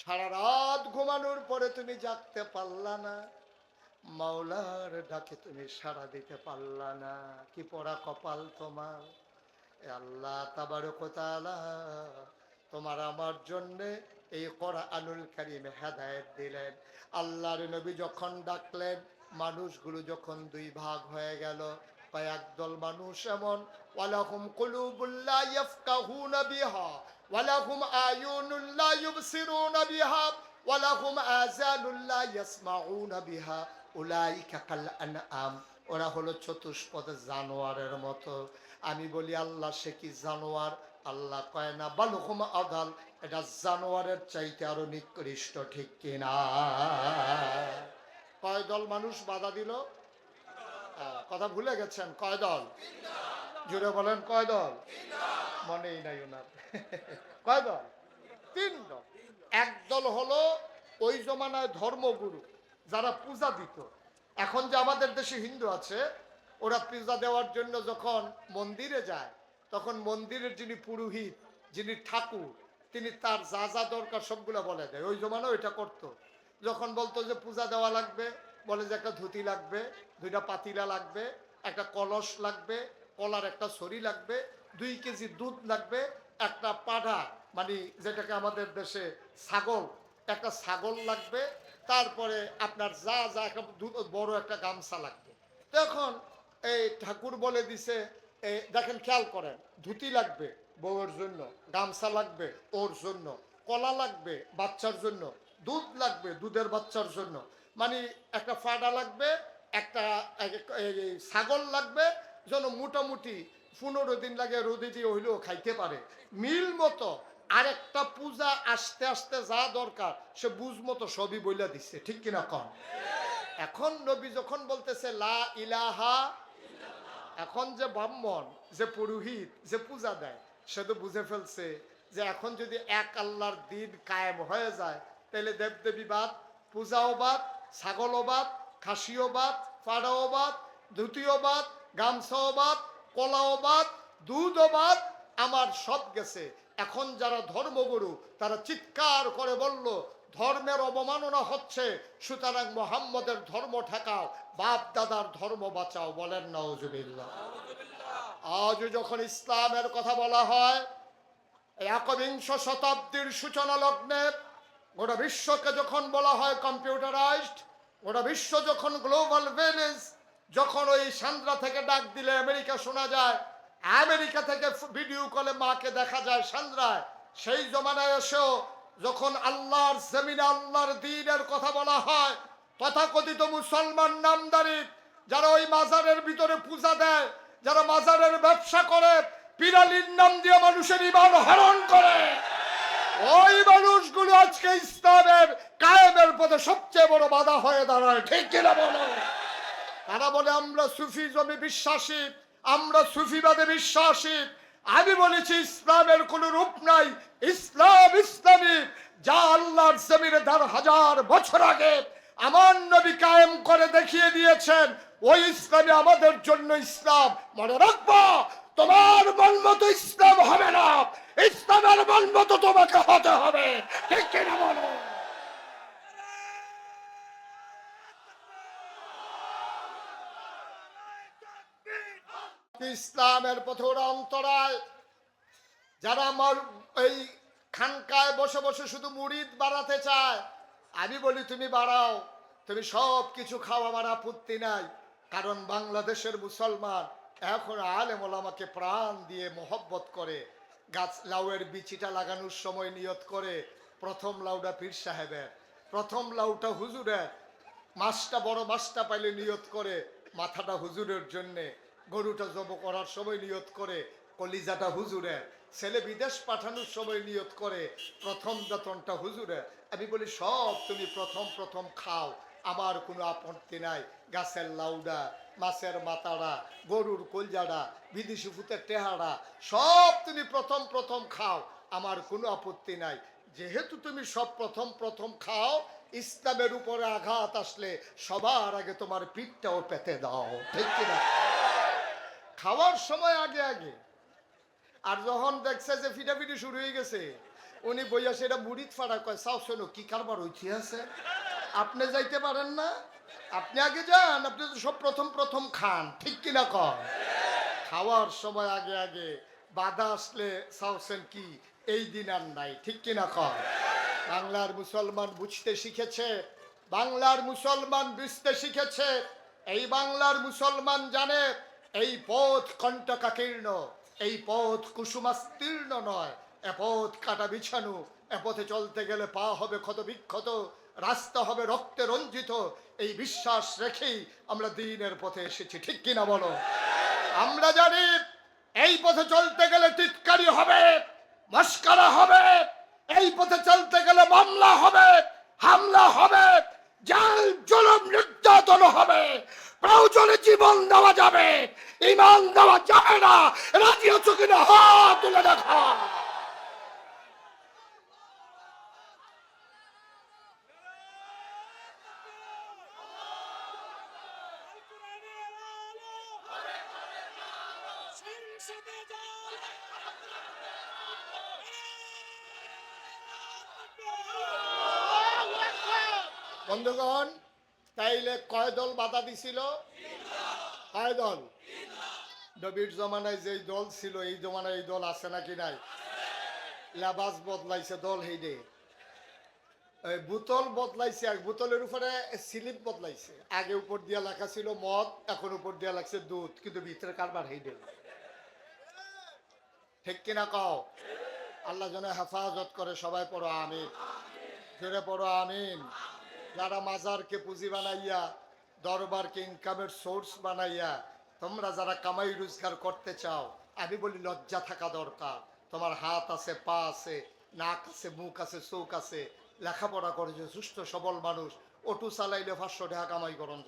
সারা রাত ঘুমানোর পরে তুমি জাগতে পারলা না। মাওলার ডাকে তুমি সাড়া দিতে পারলা না। কি পড়া কপাল তোমার? আল্লাহ তাবারকতালা তোমার আমার জন্যে এই করা আনুল কারিম হেদায়ত দিলেন। আল্লাহর নবী যখন ডাকলেন, মানুষগুলো যখন দুই ভাগ হয়ে গেল। কয়েক দল মানুষ এমন, ওয়ালাহুম কুলুবুল্লা ইয়াফকাহুনা বিহা। ওয়ালাহুম আয়ুনুল্লা ইউবসিরুনা বিহা ওয়ালাহুম আযানুল্লা ইয়াসমাউনা বিহা উলাইকা কাল আনআম ওরা হলো চতুষ্পদ জানোয়ারের মতো। আমি বলি, আল্লাহ সে কি জানোয়ার? আল্লাহ কয় না। বালুকুম আদাল, এটা জানোয়ারের চাইতে আরও নিকৃষ্ট, ঠিক কিনা কয় দল মানুষ বাধা দিল? কথা ভুলে গেছেন? কয় দল? জুড়ে বলেন, কয় দল? মনেই নাই ওনার। কয় দল তিন দল এক দল হলো ওই জমানায় ধর্মগুরু, যারা পূজা দিত। এখন যে আমাদের দেশে হিন্দু আছে, ওরা পূজা দেওয়ার জন্য যখন মন্দিরে যায়, তখন মন্দিরের যিনি পুরোহিত, যিনি ঠাকুর, তিনি তার যা যা দরকার সবগুলো বলে দেয়। ওই জমানায় ওইটা করতো। যখন বলতো যে পূজা দেওয়া লাগবে, বলে যে একটা ধুতি লাগবে, দুইটা পাতিলা লাগবে, একটা কলস লাগবে, কলার একটা ছড়ি লাগবে দুই কেজি দুধ লাগবে, একটা পাঢা মানে যেটাকে আমাদের দেশে ছাগল, একটা ছাগল লাগবে, তারপরে আপনার যা যা একটা বড় একটা গামছা লাগবে। তখন এই ঠাকুর বলে দিছে এই দেখেন, খেয়াল করেন, ধুতি লাগবে বউয়ের জন্য, গামছা লাগবে ওর জন্য, কলা লাগবে বাচ্চার জন্য, দুধ লাগবে দুধের বাচ্চার জন্য মানে একটা ফাডা লাগবে, একটা ছাগল লাগবে, যেন মোটামুটি পনেরো দিন লাগে রোদে দিয়ে হইলেও খাইতে পারে। মিল মতো আরেকটা পূজা আস্তে আস্তে যা দরকার, সে বুঝ মতো সবই বইলা দিচ্ছে ঠিক কিনা কন? এখন নবী যখন বলতেছে, লা ইলাহা এখন যে ব্রাহ্মণ, যে পুরোহিত, যে পূজা দেয়, সে তো বুঝে ফেলছে যে এখন যদি এক আল্লাহর দিন কায়েম হয়ে যায়, তাহলে দেবদেবী বাদ, পূজাও বাদ, ছাগলও বাদ, খাসিও বাদ, ফাড়াও বাদ, ধুতিও বাদ, গামছাও বাদ কলাও বাদ দুধও বাদ আমার সব গেছে। এখন যারা ধর্মগুরু, তারা চিৎকার করে বলল, ধর্মের অবমাননা হচ্ছে, সুতরাং মোহাম্মদের ধর্ম ঠেকাও বাপ দাদার ধর্ম বাঁচাও। বলেন নওজুবিল্লাহ আজ যখন ইসলামের কথা বলা হয়, একবিংশ শতাব্দীর সূচনা লগ্নে গোটা বিশ্বকে যখন বলা হয় কম্পিউটারাইজড গোটা বিশ্ব যখন গ্লোবাল ভিলেজ যখন ওই সান্দ্রা থেকে ডাক দিলে আমেরিকা শোনা যায়, আমেরিকা থেকে ভিডিও কলে মাকে দেখা যায় সান্দ্রায়। সেই জমানায় এসেও যখন আল্লাহর জমিনে আল্লাহর দিনের কথা বলা হয়, তথাকথিত মুসলমান নামদারি, যারা ওই মাজারের ভিতরে পূজা দেয়, যারা মাজারের ব্যবসা করে, পিরালির নাম দিয়ে মানুষের ইমান হরণ করে। ওই মানুষগুলো আজকে ইসলামের কায়েমের পথে সবচেয়ে বড় বাধা হয়ে দাঁড়ায়। ঠিক কিনা বলো? তারা বলে, আমরা সুফি জমি বিশ্বাসী, আমরা সুফিবাদে বিশ্বাসী। আমি বলেছি, ইসলামের কোন রূপ নাই। ইসলাম ইসলামী, যা আল্লাহর জমিনে দেড় হাজার বছর আগে আমার নবী কায়েম করে দেখিয়ে দিয়েছেন, ওই ইসলামে আমাদের জন্য ইসলাম। মনে রাখব, তোমার মন মতো ইসলাম হবে না। ইসলামের মন মতো তোমাকে হতে হবে। ঠিক কিনা বলো? ইসলামের পথে অন্তরায়? যারা আমার এই খানকায় বসে বসে শুধু মুড়িদ বাড়াতে চায়, আমি বলি, তুমি বাড়াও, তুমি সব কিছু খাও, আমার আপত্তি নাই। কারণ বাংলাদেশের মুসলমান এখন আলেম আমাকে প্রাণ দিয়ে মোহব্বত করে, গাছ, লাউয়ের বিচিটা লাগানোর সময় নিয়ত করে, প্রথম লাউটা পীর সাহেবের, প্রথম লাউটা হুজুরের, মাছটা বড় মাছটা পাইলে নিয়ত করে, মাথাটা হুজুরের জন্যে গরুটা জব করার সময় নিয়ত করে, কলিজাটা হুজুরে। ছেলে বিদেশ পাঠানোর সময় নিয়ত করে, প্রথম বেতনটা হুজুরে। আমি বলি, সব তুমি প্রথম প্রথম খাও, আমার কোনো আপত্তি নাই। গাছের লাউডা, মাছের মাথাড়া গরুর কলজাড়া, বিদেশি ফুতের টেহারা সব তুমি প্রথম প্রথম খাও, আমার কোনো আপত্তি নাই। যেহেতু তুমি সব প্রথম প্রথম খাও, ইসলামের উপরে আঘাত আসলে সবার আগে তোমার পিঠটাও পেতে দাও, ঠিক কিনা? খাওয়ার সময় আগে আগে। আর যখন দেখছে যে ফিটাফিটি শুরু হয়ে গেছে, উনি বইয়া সেটা মুড়িদ ফাড়া কয় সাও শোনো, কি কারবার হইতে আছে? আপনি যাইতে পারেন না? আপনি আগে যান, আপনি তো সব প্রথম প্রথম খান, ঠিক কিনা কর খাওয়ার সময় আগে আগে, বাধা আসলে সাউসেন কি, এই দিন আর নাই, ঠিক কিনা কর বাংলার মুসলমান বুঝতে শিখেছে, বাংলার মুসলমান বুঝতে শিখেছে, এই বাংলার মুসলমান জানে এই পথ কণ্টকাকীর্ণ, এই পথ কুসুমাস্তীর্ণ নয়। এ পথ কাটা বিছানু পথে চলতে গেলে পা হবে ক্ষত বিক্ষত, রাস্তা হবে রক্তে রঞ্জিত। এই বিশ্বাস রেখেই আমরা দিনের পথে এসেছি, ঠিক কিনা বলো? আমরা জানি এই পথে চলতে গেলে টিটকারি হবে, মস্কারা হবে। এই পথে চলতে গেলে মামলা হবে, হামলা হবে জাল জুলুম নির্যাতন হবে। প্রয়োজনে জীবন দেওয়া যাবে। ইমান দেওয়া যাবে না। রাজি আছো কিনা? হাত তুলে দেখা। বন্ধুগণ তাইলে কয় দল বাধা দিছিল? কয় দল? নবীর জমানায় যেই দল ছিল, এই জমানায় এই দল আছে নাকি নাই? লেবাস বদলাইছে দল এই বোতল বদলাইছে, আর বোতলের উপরে স্লিপ বদলাইছে। আগে উপর দিয়া লেখা ছিল মদ, এখন উপর দিয়া লাগছে দুধ, কিন্তু ভিতরে কারবার হেইডে। ঠিক কিনা কও? আল্লাহ যেন হেফাজত করে, সবাই পড়ো আমিন। জোরে পড়ো আমিন। যারা মাজারকে পুঁজি বানাইয়া, দরবারকে ইনকামের সোর্স বানাইয়া, তোমরা যারা কামাই রোজগার করতে চাও, আমি বলি লজ্জা থাকা দরকার। তোমার হাত আছে, পা আছে, নাক আছে, মুখ আছে, চোখ আছে, লেখাপড়া করেছে, সুস্থ, সবল মানুষ, অটো চালাইলে পাঁচশো টাকা কামাই করন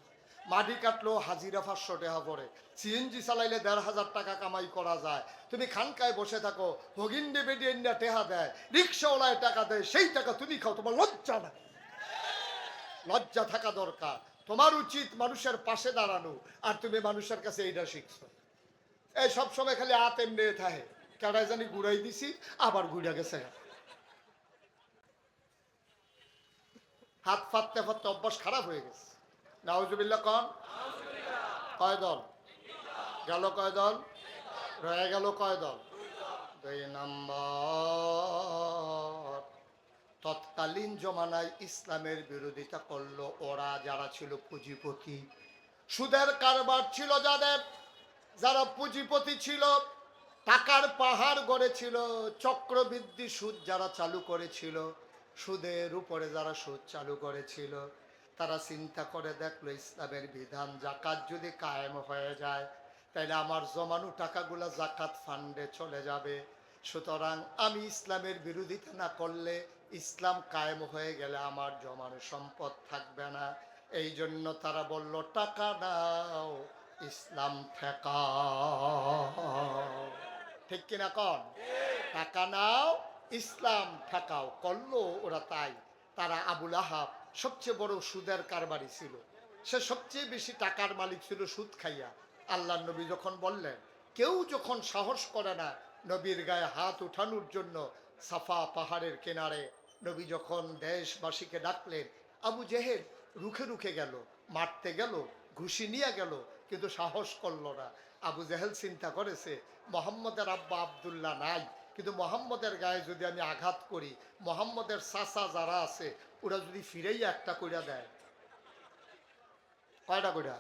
মাটি কাটলেও হাজিরা পাঁচশো টাকা পড়ে। সিএনজি চালাইলে দেড় হাজার টাকা কামাই করা যায়। তুমি খানকায় বসে থাকো, ভগিন্ডে বেডি টেহা দেয়, রিক্সাওয়ালায় টাকা দেয়, সেই টাকা তুমি খাও, তোমার লজ্জা না লজ্জা থাকা দরকার। তোমার উচিত মানুষের পাশে দাঁড়ানো, আর তুমি মানুষের কাছে এইটা শিখছো। এই সব সময় খালি হাত এমনি থাকে। কেডাই জানি ঘুরাই দিছি, আবার ঘুরে গেছে। হাত ফাটতে ফাটতে অভ্যাস খারাপ হয়ে গেছে। নাউজুবিল্লা কন। কয় দল? গেল কয় দল? রয়ে গেল কয় দল? দুই নম্বর। তৎকালীন জমানায় ইসলামের বিরোধিতা করল ওরা, যারা ছিল পুঁজিপতি। সুদের কারবার ছিল যাদের, যারা পুঁজিপতি ছিল, টাকার পাহাড় গড়েছিল, চক্রবৃদ্ধি সুদ যারা চালু করেছিল, সুদের উপরে যারা সুদ চালু করেছিল, তারা চিন্তা করে দেখল ইসলামের বিধান জাকাত যদি কায়েম হয়ে যায়, তাহলে আমার জমানো টাকাগুলো জাকাত ফান্ডে চলে যাবে। সুতরাং আমি ইসলামের বিরোধিতা না করলে ইসলাম কায়েম হয়ে গেলে আমার জমানো সম্পদ থাকবে না। এই জন্য তারা বলল, টাকা নাও ইসলাম ঠেকাও। ঠিক কিনা কন? টাকা নাও, ইসলাম ঠেকাও। করল ওরা তাই। তারা আবুল আহাব সবচেয়ে বড় সুদের কারবারি ছিল। সে সবচেয়ে বেশি টাকার মালিক ছিল সুদ খাইয়া। আল্লাহ নবী যখন বললেন, কেউ যখন সাহস করে না নবীর গায়ে হাত উঠানোর জন্য সাফা পাহাড়ের কিনারে নবী যখন দেশবাসীকে ডাকলেন, আবু জেহেল রুখে রুখে গেল, মারতে গেল, ঘুষি নিয়ে গেল, কিন্তু সাহস করল না। আবু জেহেল চিন্তা করেছে, মোহাম্মদের আব্বা আবদুল্লাহ নাই, কিন্তু মোহাম্মদের গায়ে যদি আমি আঘাত করি, মোহাম্মদের চাচা যারা আছে, ওরা যদি ফিরেই একটা কইরা দেয়। কয়টা কইরা?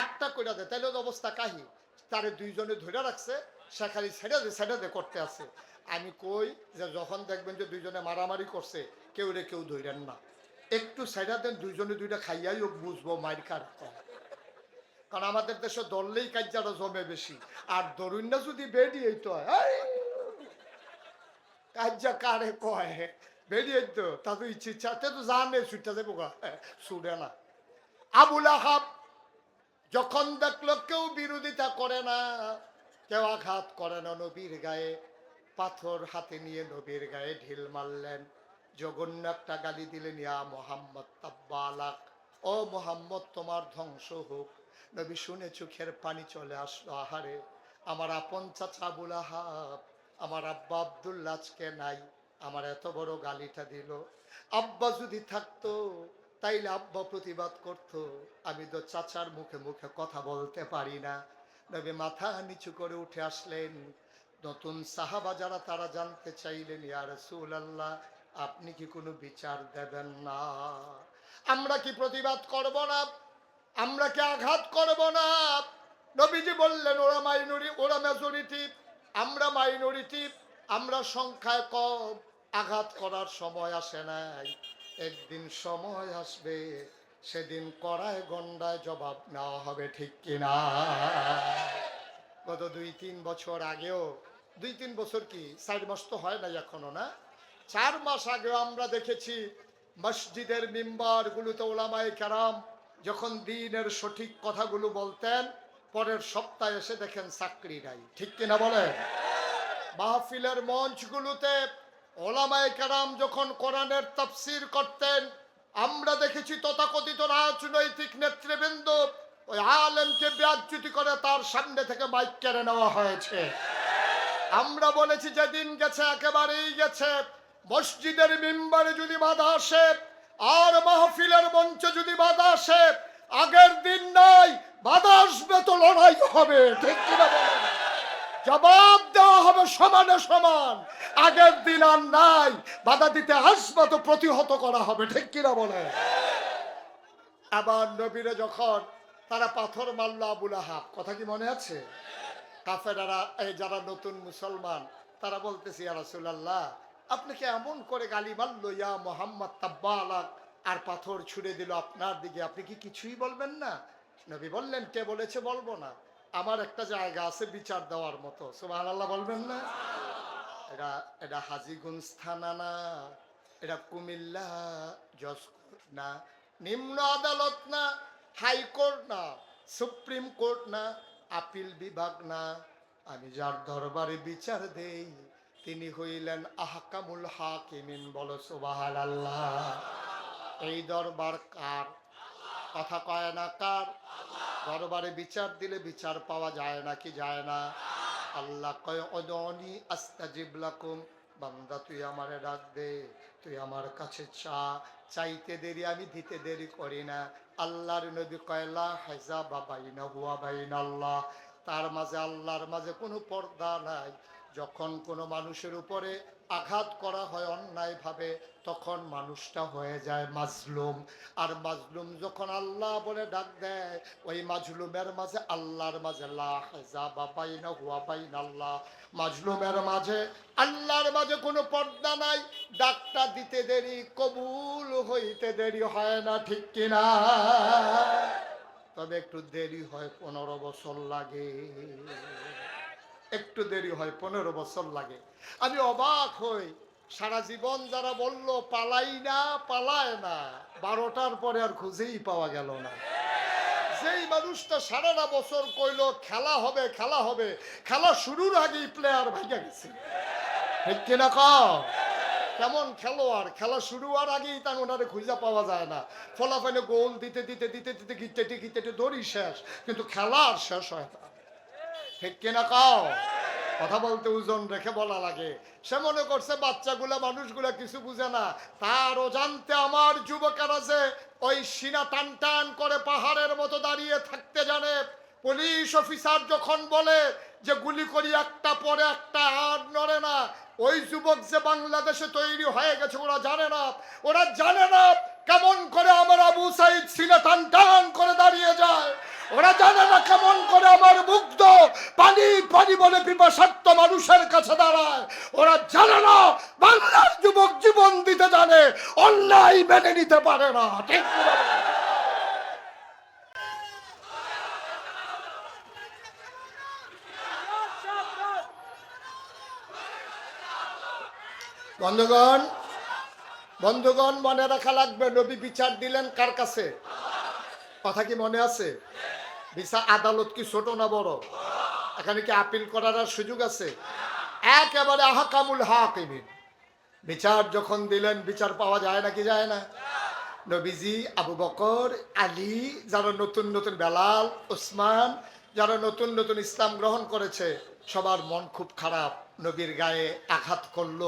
একটা কইরা দেয়। তাহলে অবস্থা কাহি? তারে দুইজনে ধরে রাখছে সে খালি ছেড়ে দে ছেড়ে দে, করতে আছে। আমি কই যে যখন দেখবেন যে দুইজনে মারামারি করছে কেউ রে কেউ ধরেন না। একটু ছেড়ে দেন দুইজনে দুইটা খাইয়াই বুঝব মায়ের কার কারণ আমাদের দেশে দললেই কাজ্যাটা জমে বেশি। আর দরুন না যদি বেরিয়ে তো এই, কারে কয়? বেরিয়ে তো তা তো ইচ্ছে ইচ্ছা তো জানে যাব গা। ছুটে না। আবুল আহাব যখন দেখল কেউ বিরোধিতা করে না কেউ আঘাত করে না নবীর গায়ে। পাথর হাতে নিয়ে নবীর গায়ে ঢিল মারলেন। জঘন্য একটা গালি দিলেন, ইয়া মোহাম্মদ তাব্বালাক, ও মোহাম্মদ তোমার ধ্বংস হোক। নবী শুনে চোখের পানি চলে আসলো, আহারে, আমার আপন চাচা আবুল আহাব, আমার আব্বা আবদুল্লা আজকে নাই, আমার এত বড় গালিটা দিল। আব্বা যদি থাকতো, তাইলে আব্বা প্রতিবাদ করত। আমি তো চাচার মুখে মুখে কথা বলতে পারি না। নবী মাথা নিচু করে উঠে আসলেন। নতুন সাহাবা যারা, তারা জানতে চাইলেন, ইয়া রাসূলুল্লাহ, আপনি কি কোনো বিচার দেবেন না? আমরা কি প্রতিবাদ করব না? আমরা কি আঘাত করব না? নবীজি বললেন, ওরা মাইনরি, ওরা মেজরিটি আমরা মাইনরিটি, আমরা সংখ্যায় কম, আঘাত করার সময় আসে নাই। একদিন সময় আসবে, সেদিন কড়ায় গন্ডায় জবাব নেওয়া হবে ঠিক কিনা? গত দুই তিন বছর আগেও দুই তিন বছর কি চার মাস তো হয় নাই এখনও না? চার মাস আগেও আমরা দেখেছি মসজিদের মিম্বার গুলোতে ওলামাই কেরাম যখন দিনের সঠিক কথাগুলো বলতেন, পরের সপ্তাহে এসে দেখেন চাকরি নাই। ঠিক কিনা বলেন মাহফিলের মঞ্চগুলোতে ওলামাই কেরাম যখন কোরআনের তাফসির করতেন, আমরা দেখেছি তথাকথিত রাজনৈতিক নেতৃবৃন্দ ওই আলেমকে ব্যাজ্যুতি করে তার সামনে থেকে মাইক কেড়ে নেওয়া হয়েছে। আমরা বলেছি যেদিন গেছে, একেবারেই গেছে। মসজিদের মিম্বারে যদি বাধা আসে, আর মাহফিলের মঞ্চে যদি বাধা আসে, আগের দিন নাই, বাধা আসবে তো লড়াই হবে, ঠিক কিনা জবাব দেওয়া হবে সমানে সমান। আগের দিন আর নাই, বাধা দিতে আসবে তো প্রতিহত করা হবে, ঠিক কিনা বলে? আবার নবীরে যখন তারা পাথর মারল আবুল আহাব, কথা কি মনে আছে? কাফেরারা যারা নতুন মুসলমান, তারা বলতেছি আপনি কি এমন করে গালি মারলো, ইয়া মোহাম্মদ তাব্বালাক আর পাথর ছুড়ে দিল আপনার দিকে? আপনি কি কিছুই বলবেন না? নবী বললেন, কে বলেছে বলব না। আমার একটা জায়গা আছে বিচার দেওয়ার মতো। সুবহানাল্লাহ বলবেন না? এটা এটা হাজিগঞ্জ থানা না, এটা কুমিল্লা জজ না, নিম্ন আদালত না, হাইকোর্ট না, সুপ্রিম কোর্ট না আপিল বিভাগ না। আমি যার দরবারে বিচার দেই, তিনি হইলেন আহকামুল হাকিমিন বলো সুবাহাল আল্লাহ এই দরবার কার? কথা কয় না কার? দরবারে বিচার দিলে বিচার পাওয়া যায় না কি যায় না? আল্লাহ কয় অদনি আস্তাজিব লাকুম বান্দা, তুই আমার ডাক দে, তুই আমার কাছে চা। চাইতে দেরি আমি দিতে দেরি করি না। আল্লাহর নবী কয়লা হেজা বুয়া হুয়া না আল্লাহ তার মাঝে আল্লাহর মাঝে কোনো পর্দা নাই। যখন কোনো মানুষের উপরে আঘাত করা হয়, অন্যায়ভাবে, তখন মানুষটা হয়ে যায় মাজলুম। আর মাজলুম যখন আল্লাহ বলে ডাক দেয়, ওই মাজলুমের মাঝে আল্লাহর মাঝে বাইনা হুয়া আল্লাহ মাজলুমের মাঝে, আল্লাহর মাঝে কোনো পর্দা নাই। ডাকটা দিতে দেরি, কবুল হইতে দেরি হয় না, ঠিক কিনা? তবে একটু দেরি হয়, পনেরো বছর লাগে। একটু দেরি হয়, পনেরো বছর লাগে। আমি অবাক হই, সারা জীবন যারা বলল, পালাই না, পালায় না বারোটার পরে আর খুঁজেই পাওয়া গেল না। যেই মানুষটা সারাটা বছর কইল, খেলা হবে খেলা হবে খেলা শুরুর আগেই প্লেয়ার ভাইয়া গেছে। ঠিক কিনা কও? কেমন খেলোয়াড়, খেলা শুরু হওয়ার আগেই তার ওনারে খুঁজে পাওয়া যায় না। ফলাফলে গোল দিতে দিতে দিতে দিতে গিতে গিতে দড়ি শেষ, কিন্তু খেলা আর শেষ হয় না। ঠিক কিনা কাও? কথা বলতে ওজন রেখে বলা লাগে। সে মনে করছে বাচ্চাগুলা, মানুষগুলা কিছু বুঝে না। তার অজান্তে আমার যুবকেরা আছে ওই সিনা টান টান করে পাহাড়ের মতো দাঁড়িয়ে থাকতে জানে। পুলিশ অফিসার যখন বলে যে গুলি করি একটা পরে একটা আর নড়ে না, ওই যুবক যে বাংলাদেশে তৈরি হয়ে গেছে, ওরা জানে না। ওরা জানে না কেমন করে আমার আবু সাইদ সিনা টান টান করে দাঁড়িয়ে যায়। ওরা জানে না কেমন করে আমার মুগ্ধ, পানি পানি বলে পিপাসার্থ মানুষের কাছে দাঁড়ায়। ওরা জানে না, বাংলার যুবক জীবন দিতে জানে, অন্যায় মেনে নিতে পারে না। ঠিক বন্ধুগণ বন্ধুগণ মনে রাখা লাগবে, নবী বিচার দিলেন কার কাছে? কথা কি মনে আছে? বিচার আদালত কি ছোট না বড়? এখানে কি আপিল করার আর সুযোগ আছে? একেবারে আহাকামুল হাকিমিন। বিচার যখন দিলেন, বিচার পাওয়া যায় না কি যায় না? নবীজি, আবু বকর, আলী, যারা নতুন নতুন বেলাল, ওসমান, যারা নতুন নতুন ইসলাম গ্রহণ করেছে, সবার মন খুব খারাপ। নবীর গায়ে আঘাত করল,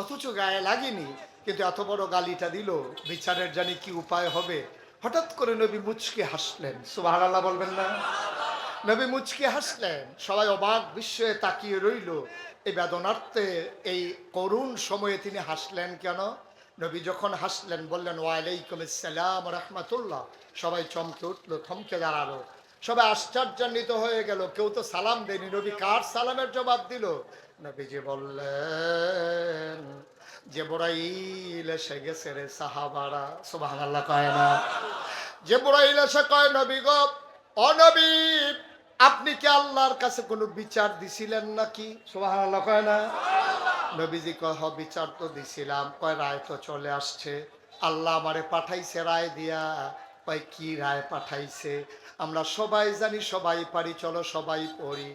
অথচ গায়ে লাগেনি, কিন্তু এত বড় গালিটা দিল, বিচারের জানি কি উপায় হবে? হঠাৎ করে নবী মুচকে হাসলেন। সুবাহ বলবেন না। নবী মুচকে হাসলেন। সবাই অবাক, বিস্ময়ে তাকিয়ে রইল। এই বেদনার্থে এই করুণ সময়ে তিনি হাসলেন কেন? নবী যখন হাসলেন, বললেন, ওয়ালাইকুম আসসালাম রহমাতুল্লাহ। সবাই চমকে উঠল, থমকে দাঁড়াল। সবাই আশ্চর্যান্বিত হয়ে গেল। কেউ তো সালাম দেয়নি। নবী কার সালামের জবাব দিল? নবীজি বললেন যে বড়াইল এসে গেছে রে সাহাবারা সুবাহ কয় না। যে বুড়াইল এসে কয়, নবী গো অনবী আপনি কি আল্লাহর কাছে কোনো বিচার দিছিলেন নাকি? সুবাহ কয় না। নবীজি কয়, হ, বিচার তো দিছিলাম। কয়, রায় তো চলে আসছে। আল্লাহ আমারে পাঠাইছে রায় দিয়া। কয়, কি রায় পাঠাইছে? আমরা সবাই জানি, সবাই পারি, চলো সবাই পড়ি।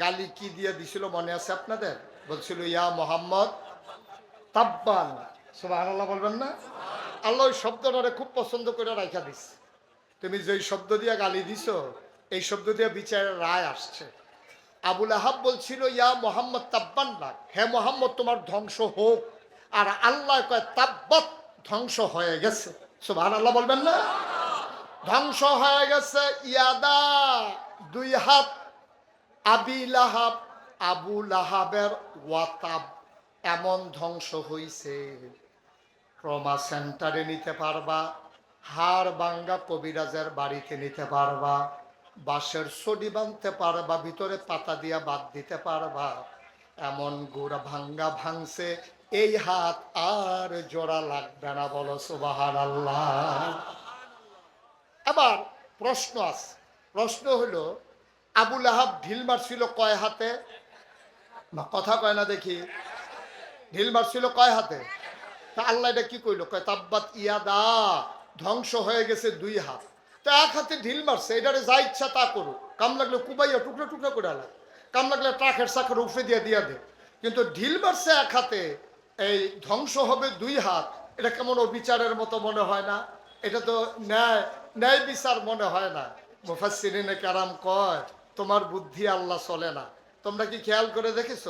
গালি কি দিয়ে দিছিল মনে আছে আপনাদের? বলছিল, ইয়া মোহাম্মদ, তাব্বান। সুবহানাল্লাহ বলবেন না? আল্লাহ ওই শব্দটারে খুব পছন্দ করে রাখা দিস তুমি যে শব্দ দিয়ে গালি দিছো, এই শব্দ দিয়ে বিচারের রায় আসছে। আবুল আহাব বলছিল, ইয়া মোহাম্মদ, তাব্বান লাগ হে মোহাম্মদ, তোমার ধ্বংস হোক। আর আল্লাহ কয়, তাব্বাত ধ্বংস হয়ে গেছে। সুবহান আল্লাহ বলবেন না? ধ্বংস হয়ে গেছে, ইয়াদা, দুই হাত আবি লাহাব, আবু লাহাবের ওয়াতাব এমন ধ্বংস হইছে। ট্রমা সেন্টারে নিতে পারবা, হাড় বাঙ্গা কবিরাজের বাড়িতে নিতে পারবা, বাঁশের সডি বাঁধতে পারবা, ভিতরে পাতা দিয়া বাদ দিতে পারবা। এমন গোড়া ভাঙ্গা ভাঙছে, এই হাত আর জোড়া লাগবে না বলো সুবাহান আল্লাহ আবার প্রশ্ন আছে, প্রশ্ন হলো আবুল আহাব ঢিল মারছিল কয় হাতে? না, কথা কয় না দেখি। ঢিল মারছিল কয় হাতে? তা আল্লাহ এটা কি কইলো? কয়, তাব্বাত ইয়াদা, ধ্বংস হয়ে গেছে দুই হাত। তা এক হাতে ঢিল মারছে, এটারে যা ইচ্ছা তা করুক। কাম লাগলে কুবাইয়া টুকরো টুকরো করে আলা কাম লাগলে ট্রাকের চাকের উফে দিয়ে দিয়া দে। কিন্তু ঢিল মারছে এক হাতে, এই ধ্বংস হবে দুই হাত, এটা কেমন অবিচারের মতো মনে হয় না? এটা তো ন্যায় ন্যায় বিচার মনে হয় না। মুফাসিরিনে কারাম কয় তোমার বুদ্ধি আল্লাহ চলে না। তোমরা কি খেয়াল করে দেখেছ?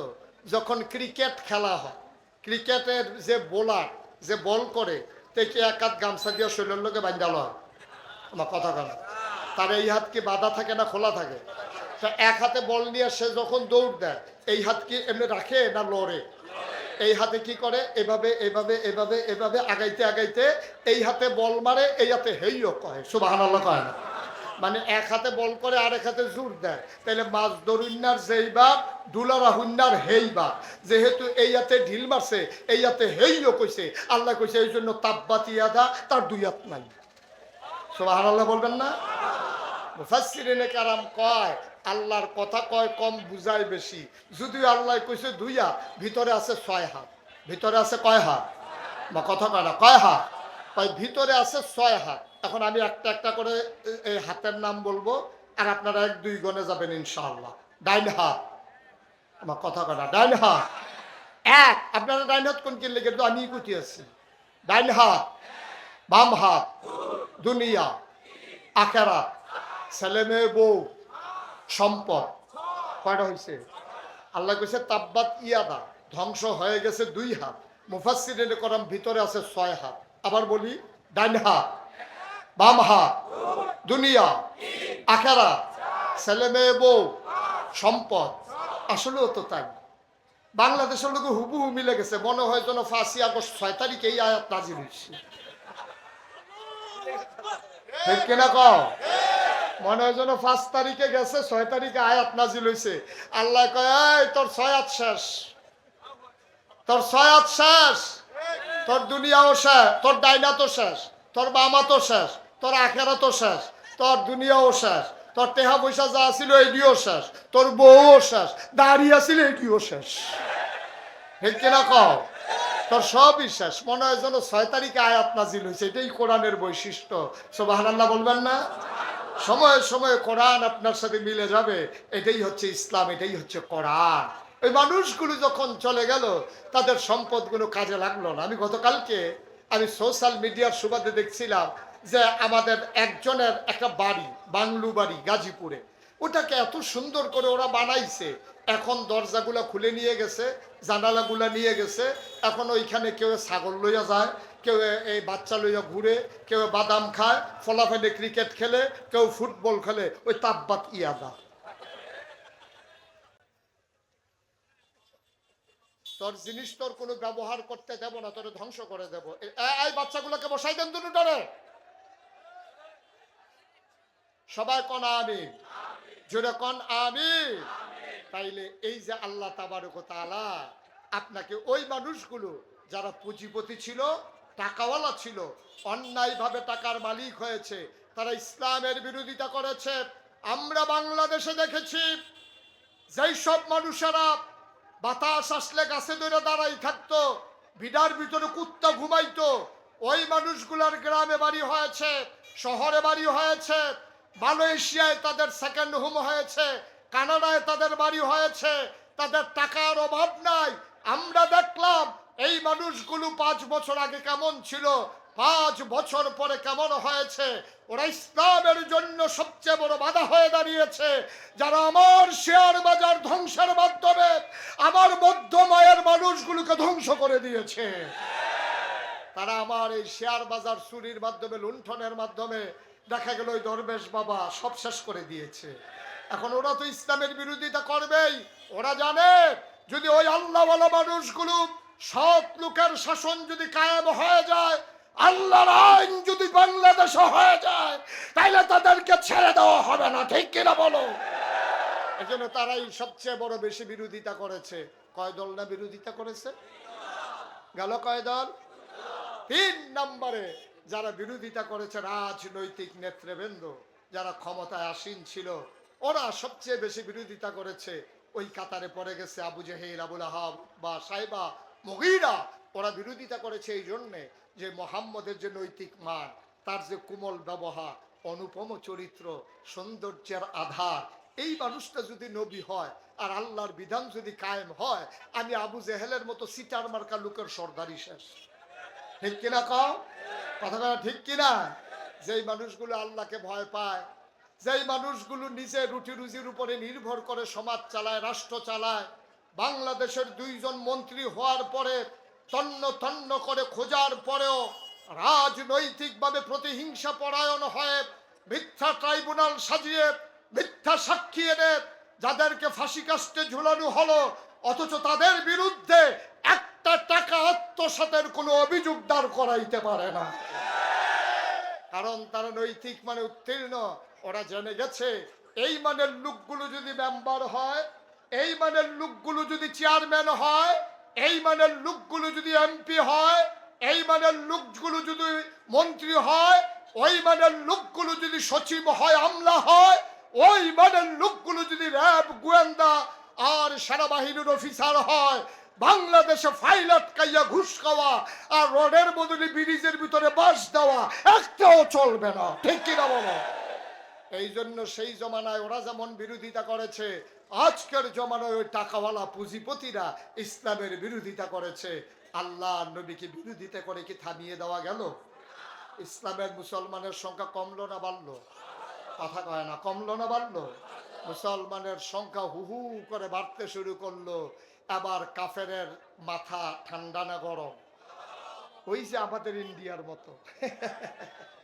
যখন ক্রিকেট খেলা হয়, ক্রিকেটের যে বোলার, যে বল করে, তেকে এক হাত গামছা দিয়ে শরীরের লোকে বান্ধালো হয় আমার কথা কেন তার এই হাত কি বাধা থাকে না খোলা থাকে? এক হাতে বল নিয়ে সে যখন দৌড় দেয়, এই হাত কি এমনি রাখে না লড়ে? এই হাতে কি করে? এভাবে এভাবে এভাবে এভাবে আগাইতে আগাইতে এই হাতে বল মারে, এই হাতে হেইও কয়। সুবাহ কয় না। মানে এক হাতে বল করে আর এক হাতে জোর দেয়। তাহলে মাছ দরুন্নার যেই বাপ, দুলারা হুন্নার হেই বাপ। যেহেতু এই হাতে ঢিল মারছে, এই হাতে হেইও কইছে। আল্লাহ কইছে, এই জন্য তাব্বাতি আদা, তার দুই হাত নাই। সোবাহ আল্লাহ বলবেন না? মুফাসসিরিনে কারাম কয়, আল্লাহর কথা কয়, কম বুঝায় বেশি। যদিও আল্লাহ কইছে দুই হাত, ভিতরে আছে ছয় হাত। ভিতরে আছে কয় হাত? বা কথা কয় না, কয় হাত? ভিতরে আছে ছয় হাত। এখন আমি একটা একটা করে এই হাতের নাম বলব আর আপনারা এক দুই গণে যাবেন ইনশাআল্লাহ। ডাইন হাত। আমার কথা না ডাইন হাত। এক। আপনারা ডাইন হাত কোন কিনলে কিন্তু আমি কুটি আছি। ডাইন হাত। বাম হাত। দুনিয়া। আখেরা। ছেলে মেয়ে বউ। সম্পদ। কয়টা হয়েছে আল্লাহ কইছে তাব্বাত ইয়াদা। ধ্বংস হয়ে গেছে দুই হাত। মুফাসসিরিনে করম ভিতরে আছে ছয় হাত। আবার বলি ডাইন হাত। বাম হাত দুনিয়া আখেরা ছেলে মেয়ে বউ সম্পদ আসলেও তো তাই। বাংলাদেশের লোক হুবহু মিলে গেছে মনে হয় যেন ফাঁসি আগস্ট ছয় তারিখে এই আয়াত নাজির হয়েছে। ঠিক কও? মনে হয় যেন পাঁচ তারিখে গেছে ছয় তারিখে আয়াত নাজিল হয়েছে। আল্লাহ কয় "এই, তোর ছয়াত শেষ। তোর ছয়াত শেষ। তোর দুনিয়াও শেষ তোর ডাইনা তো শেষ তোর বামা তো শেষ। তোর আখেরা শেষ, তোর দুনিয়াও শেষ, তোর টেহা পয়সা যা ছিল এটিও শেষ, তোর বউও শেষ দাঁড়িয়ে আছিল এটিও শেষ। ঠিক কিনা কও? তোর সব বিশ্বাস মনে হয় যেন ছয় তারিখে আয়াত নাজিল হয়েছে, এটাই কোরআনের বৈশিষ্ট্য। সোবাহান্লাহ বলবেন না? সময়ে সময়ে কোরআন আপনার সাথে মিলে যাবে, এটাই হচ্ছে ইসলাম, এটাই হচ্ছে কোরআন। ওই মানুষগুলো যখন চলে গেল, তাদের সম্পদগুলো কাজে লাগল না। আমি গতকালকে আমি সোশ্যাল মিডিয়ার সুবাদে দেখছিলাম যে আমাদের একজনের একটা বাড়ি, বাংলু বাড়ি, গাজীপুরে। ওটাকে এত সুন্দর করে ওরা বানাইছে। এখন দরজাগুলো খুলে নিয়ে গেছে, জানালাগুলা নিয়ে গেছে। এখন ওইখানে কেউ ছাগল লইয়া যায়, কেউ এই বাচ্চা লইয়া ঘুরে, কেউ বাদাম খায়, ফলাফেলে ক্রিকেট খেলে, কেউ ফুটবল খেলে, ওই তাপবাত ইয়াদা। তোর জিনিস তোর কোনো ব্যবহার করতে দেব না, তোর ধ্বংস করে দেবো। এই বাচ্চাগুলোকে বসাই দেন দুটোরে সবাই কন আমি জোরে কন আমি তাইলে এই যে আল্লাহ তাবারক তাআলা আপনাকে ওই মানুষগুলো যারা পুঁজিপতি ছিল টাকাওয়ালা ছিল অন্যায়ভাবে টাকার মালিক হয়েছে তারা ইসলামের বিরোধিতা করেছে। আমরা বাংলাদেশে দেখেছি যেই সব মানুষেরা বাতাস আসলে গাছে ধরে দাঁড়াই থাকতো বিডার ভিতরে কুত্তা ঘুমাইতো ওই মানুষগুলার গ্রামে বাড়ি হয়েছে শহরে বাড়ি হয়েছে মালয়েশিয়ায় তাদের সেকেন্ড হোম হয়েছে, কানাডায় তাদের বাড়ি হয়েছে, তাদের টাকার অভাব নাই। আমরা দেখলাম এই মানুষগুলো পাঁচ বছর আগে কেমন ছিল, পাঁচ বছর পরে কেমন হয়েছে। ওরা ইসলামের জন্য সবচেয়ে বড় বাধা হয়ে দাঁড়িয়েছে। যারা আমার শেয়ার বাজার ধ্বংসের মাধ্যমে আমার মধ্যমায়ের মানুষগুলোকে ধ্বংস করে দিয়েছে। তারা আমার এই শেয়ার বাজার চুরির মাধ্যমে, লুণ্ঠনের মাধ্যমে দেখা গেল ওই দরবেশ বাবা সব শেষ করে দিয়েছে। এখন ওরা তো ইসলামের বিরোধিতা করবেই। ওরা জানে, যদি ওই আল্লাহওয়ালা মানুষগুলো সৎ লোকের শাসন যদি কায়েম হয়ে যায়, আল্লাহর আইন যদি বাংলাদেশে হয়ে যায়, তাইলে তাদেরকে ছেড়ে দেওয়া হবে না, ঠিক কিনা বলো? এজন্য তারাই সবচেয়ে বড় বেশি বিরোধিতা করেছে। কয় দল না বিরোধিতা করেছে? গেল কয় দল? তিন নম্বরে যারা বিরোধিতা করেছে রাজনৈতিক নেতৃবৃন্দ, যারা ক্ষমতায় আসীন ছিল, ওরা সবচেয়ে বেশি বিরোধিতা করেছে। ওই কাতারে পড়ে গেছে আবু জাহেল, আবুল আহাব বা সাইবা, মগিরা। ওরা বিরোধিতা করেছে এই জন্যে যে মোহাম্মদের যে নৈতিক মান, তার যে কোমল ব্যবহার, অনুপম চরিত্র, সৌন্দর্যের আধার, এই মানুষটা যদি নবী হয় আর আল্লাহর বিধান যদি কায়েম হয়, আমি আবু জেহেলের মতো সিটার মার্কা লোকের সর্দারি শেষ। ঠিক কিনা কও? কথাটা ঠিক কিনা? যেই মানুষগুলো আল্লাহকে ভয় পায়, যেই মানুষগুলো নিজে রুটি রুজির উপরে নির্ভর করে সমাজ চালায়, রাষ্ট্র চালায়, বাংলাদেশের দুইজন মন্ত্রী হওয়ার পরে, তন্ন তন্ন করে খোঁজার পরেও রাজনৈতিকভাবে প্রতিহিংসা পরায়ণ হয়ে মিথ্যা ট্রাইব্যুনাল সাজিয়ে, মিথ্যা সাক্ষী এনে যাদেরকে ফাঁসি কাস্তে ঝুলানো হলো, অথচ তাদের বিরুদ্ধে একটা টাকা আত্মসাতের কোনো অভিযোগ দাঁড় করাইতে পারে না। কারণ তারা নৈতিক মানে উত্তীর্ণ, ওরা জেনে গেছে, এই মানের লোকগুলো যদি মেম্বার হয়, এই মানের লোকগুলো যদি চেয়ারম্যান হয়, এই মানের লোকগুলো যদি এমপি হয়, এই মানের লোকগুলো যদি মন্ত্রী হয়, ওই মানের লোকগুলো যদি সচিব হয়, আমলা হয়, ওই মানের লোকগুলো যদি র্যাব, গোয়েন্দা আর সেনাবাহিনীর অফিসার হয় বাংলাদেশে ফাইল আটকাইয়া ঘুষ খাওয়া আর রোডের বদলে ব্রিজের ভিতরে বাস দেওয়া একটাও চলবে না। ঠিক কিনা বলো? এই জন্য সেই জমানায় ওরা যেমন বিরোধিতা করেছে, আজকের জমানায় ওই টাকাওয়ালা পুঁজিপতিরা ইসলামের বিরোধিতা করেছে। আল্লাহ নবীকে বিরোধিতা করে কি থামিয়ে দেওয়া গেল? ইসলামের মুসলমানের সংখ্যা কমলো না বাড়লো? কথা কয় না, কমলো না বাড়লো? মুসলমানের সংখ্যা হু হু করে বাড়তে শুরু করল। আবার কাফেরের মাথা ঠান্ডা না গরম? ওই যে আমাদের ইন্ডিয়ার মতো।